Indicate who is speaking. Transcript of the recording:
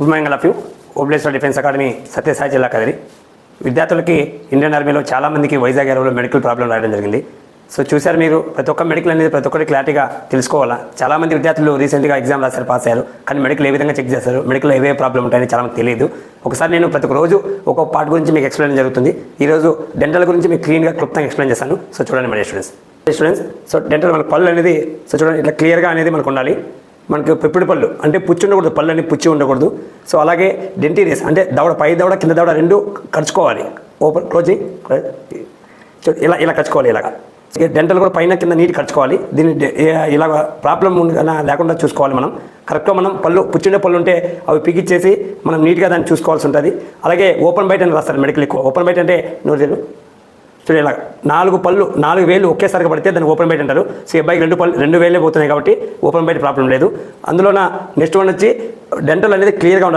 Speaker 1: Good morning of you Obleshwara defence academy Sathyasai జిల్లా కదిరి. విద్యార్థులకి Indian ఆర్మీలో చాలామందికి వైజాగ్ ఏరియాలో మెడికల్ ప్రాబ్లం రావడం జరిగింది. సో చూశారు మీరు ప్రతి ఒక్క మెడికల్ అనేది ప్రతి ఒక్కటి క్లారిటీగా తెలుసుకోవాలా? చాలామంది విద్యార్థులు రీసెంట్గా ఎగ్జామ్ రాశారు పాస్ అయ్యారు కానీ మెడికల్ ఏ విధంగా చెక్ చేస్తారు మెడికల్ ఏవే ప్రాబ్లం ఉంటాయని చాలా మంది తెలియదు. ఒకసారి నేను ప్రతి ఒక్క రోజు ఒక్కొక్క పార్ట్ గురించి మీకు ఎక్స్ప్లెయిన్ జరుగుతుంది. ఈరోజు డెంటల్ గురించి మీకు క్లీన్గా క్లుప్తంగా ఎక్స్ప్లెయిన్ చేస్తాను. సో చూడండి మన స్టూడెంట్స్ స్టూడెంట్స్ సో డెంటల్ మన పళ్ళు అనేది సో చూడండి ఇట్లా క్లియర్గా అనేది మనకు ఉండాలి. మనకు పెప్పుడు పళ్ళు అంటే పుచ్చి ఉండకూడదు పళ్ళు అని పుచ్చి ఉండకూడదు. సో అలాగే డెంటీరియస్ అంటే దవడ పై దవడ కింద దవడ రెండు కరుచుకోవాలి. ఓపెన్ క్లోజింగ్ ఇలా ఇలా కరుచుకోవాలి ఇలాగా. డెంటల్ కూడా పైన కింద నీటి కరుచుకోవాలి. దీన్ని ఇలా ప్రాబ్లం లేకుండా చూసుకోవాలి మనం. కరెక్ట్గా మనం పళ్ళు పుచ్చిండే పళ్ళు ఉంటే అవి పిగిచ్చేసి మనం నీట్గా దాన్ని చూసుకోవాల్సి ఉంటుంది. అలాగే ఓపెన్ బైట్ అని రాస్తారు మెడికల్ ఎక్కువ. ఓపెన్ బైట్ అంటే నోరు తెలు ఇలా నాలుగు పళ్ళు నాలుగు వేలు ఒకేసారిగా పడితే దాన్ని ఓపెన్ బైట్ అంటారు. సో అబ్బాయికి రెండు పళ్ళు రెండు వేలే పోతున్నాయి కాబట్టి ఓపెన్ బైట్ ప్రాబ్లం లేదు. అందులో నెక్స్ట్ వన్ వచ్చి డెంటల్ అనేది క్లియర్గా ఉండాలి.